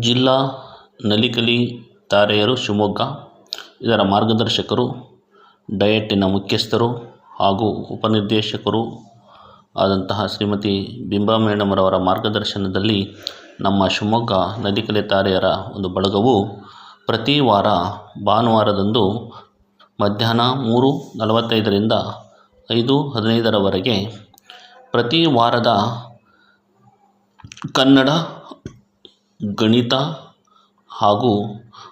ಜಿಲ್ಲಾ ನಲಿಕಲಿ ತಾರೆಯರು ಶಿವಮೊಗ್ಗ. ಇದರ ಮಾರ್ಗದರ್ಶಕರು, ಡಯಟಿನ ಮುಖ್ಯಸ್ಥರು ಹಾಗೂ ಉಪನಿರ್ದೇಶಕರು ಆದಂತಹ ಶ್ರೀಮತಿ ಬಿಂಬಾ ಮೇಡಮರವರ ಮಾರ್ಗದರ್ಶನದಲ್ಲಿ ನಮ್ಮ ಶಿವಮೊಗ್ಗ ನಲಿಕಲಿ ತಾರೆಯರ ಒಂದು ಬಳಗವು ಪ್ರತಿ ವಾರ ಭಾನುವಾರದಂದು ಮಧ್ಯಾಹ್ನ ಮೂರು ನಲವತ್ತೈದರಿಂದ ಐದು ಹದಿನೈದರವರೆಗೆ ಪ್ರತಿ ವಾರದ ಕನ್ನಡ ಗಣಿತ ಹಾಗೂ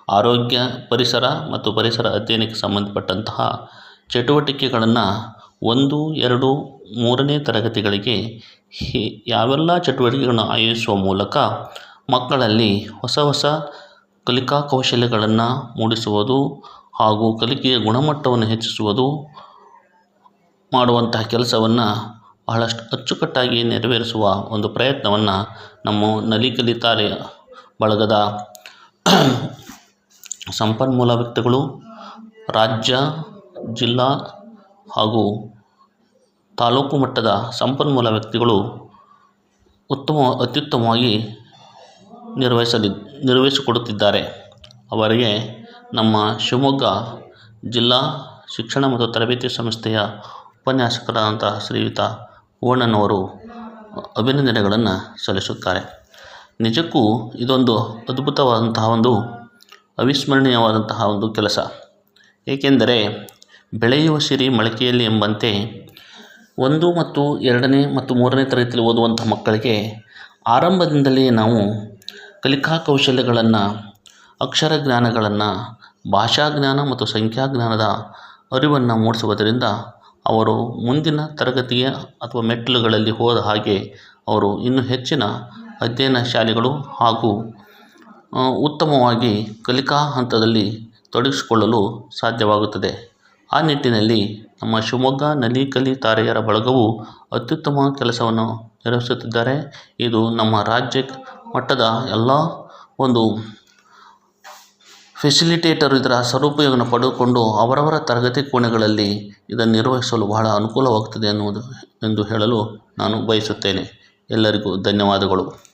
ಆರೋಗ್ಯ ಪರಿಸರ ಮತ್ತು ಪರಿಸರ ಅಧ್ಯಯನಕ್ಕೆ ಸಂಬಂಧಪಟ್ಟಂತಹ ಚಟುವಟಿಕೆಗಳನ್ನು ಒಂದು, ಎರಡು, ಮೂರನೇ ತರಗತಿಗಳಿಗೆ ಹಿ, ಯಾವೆಲ್ಲ ಚಟುವಟಿಕೆಗಳನ್ನು ಆಯೋಜಿಸುವ ಮೂಲಕ ಮಕ್ಕಳಲ್ಲಿ ಹೊಸ ಹೊಸ ಕಲಿಕಾ ಕೌಶಲ್ಯಗಳನ್ನು ಮೂಡಿಸುವುದು ಹಾಗೂ ಕಲಿಕೆಯ ಗುಣಮಟ್ಟವನ್ನು ಹೆಚ್ಚಿಸುವುದು ಮಾಡುವಂತಹ ಕೆಲಸವನ್ನು ಬಹಳಷ್ಟು ಅಚ್ಚುಕಟ್ಟಾಗಿ ನೆರವೇರಿಸುವ ಒಂದು ಪ್ರಯತ್ನವನ್ನು ನಮ್ಮ ನಲಿ ತಾರೆ ಬಳಗದ ಸಂಪನ್ಮೂಲ ವ್ಯಕ್ತಿಗಳು ರಾಜ್ಯ, ಜಿಲ್ಲಾ ಹಾಗೂ ತಾಲೂಕು ಮಟ್ಟದ ಸಂಪನ್ಮೂಲ ವ್ಯಕ್ತಿಗಳು ಉತ್ತಮ, ಅತ್ಯುತ್ತಮವಾಗಿ ನಿರ್ವಹಿಸಲಿ, ನಿರ್ವಹಿಸಿಕೊಡುತ್ತಿದ್ದಾರೆ. ಅವರಿಗೆ ನಮ್ಮ ಶಿವಮೊಗ್ಗ ಜಿಲ್ಲಾ ಶಿಕ್ಷಣ ಮತ್ತು ತರಬೇತಿ ಸಂಸ್ಥೆಯ ಉಪನ್ಯಾಸಕರಾದಂತಹ ಶ್ರೀಯುತ ಓಣನವರು ಅಭಿನಂದನೆಗಳನ್ನು ಸಲ್ಲಿಸುತ್ತಾರೆ. ನಿಜಕ್ಕೂ ಇದೊಂದು ಅದ್ಭುತವಾದಂತಹ ಒಂದು ಅವಿಸ್ಮರಣೀಯವಾದಂತಹ ಒಂದು ಕೆಲಸ. ಏಕೆಂದರೆ ಬೆಳೆಯುವ ಸಿರಿ ಮೊಳಕೆಯಲ್ಲಿ ಎಂಬಂತೆ ಒಂದು ಮತ್ತು ಎರಡನೇ ಮತ್ತು ಮೂರನೇ ತರಗತಿಯಲ್ಲಿ ಓದುವಂಥ ಮಕ್ಕಳಿಗೆ ಆರಂಭದಿಂದಲೇ ನಾವು ಕಲಿಕಾ ಕೌಶಲ್ಯಗಳನ್ನು ಅಕ್ಷರ ಜ್ಞಾನಗಳನ್ನು ಭಾಷಾ ಜ್ಞಾನ ಮತ್ತು ಸಂಖ್ಯಾ ಜ್ಞಾನದ ಅರಿವನ್ನು ಮೂಡಿಸುವುದರಿಂದ ಅವರು ಮುಂದಿನ ತರಗತಿಯ ಅಥವಾ ಮೆಟ್ಟಿಲುಗಳಲ್ಲಿ ಹೋದ ಹಾಗೆ ಅವರು ಇನ್ನೂ ಹೆಚ್ಚಿನ ಅಧ್ಯಯನ ಶಾಲೆಗಳು ಹಾಗೂ ಉತ್ತಮವಾಗಿ ಕಲಿಕಾ ಹಂತದಲ್ಲಿ ತೊಡಗಿಸಿಕೊಳ್ಳಲು ಸಾಧ್ಯವಾಗುತ್ತದೆ. ಆ ನಿಟ್ಟಿನಲ್ಲಿ ನಮ್ಮ ಶಿವಮೊಗ್ಗ ನಲಿಕಲಿ ತಾರೆಯರ ಬಳಗವು ಅತ್ಯುತ್ತಮ ಕೆಲಸವನ್ನು ನಿರ್ವಹಿಸುತ್ತಿದ್ದಾರೆ. ಇದು ನಮ್ಮ ರಾಜ್ಯ ಮಟ್ಟದ ಎಲ್ಲ ಒಂದು ಫೆಸಿಲಿಟೇಟರ್ ಇದರ ಸದುಪಯೋಗವನ್ನು ಪಡೆದುಕೊಂಡು ಅವರವರ ತರಗತಿ ಕೋಣೆಗಳಲ್ಲಿ ಇದನ್ನು ನಿರ್ವಹಿಸಲು ಬಹಳ ಅನುಕೂಲವಾಗುತ್ತದೆ ಎನ್ನುವುದು ಎಂದು ಹೇಳಲು ನಾನು ಬಯಸುತ್ತೇನೆ. ಎಲ್ಲರಿಗೂ ಧನ್ಯವಾದಗಳು.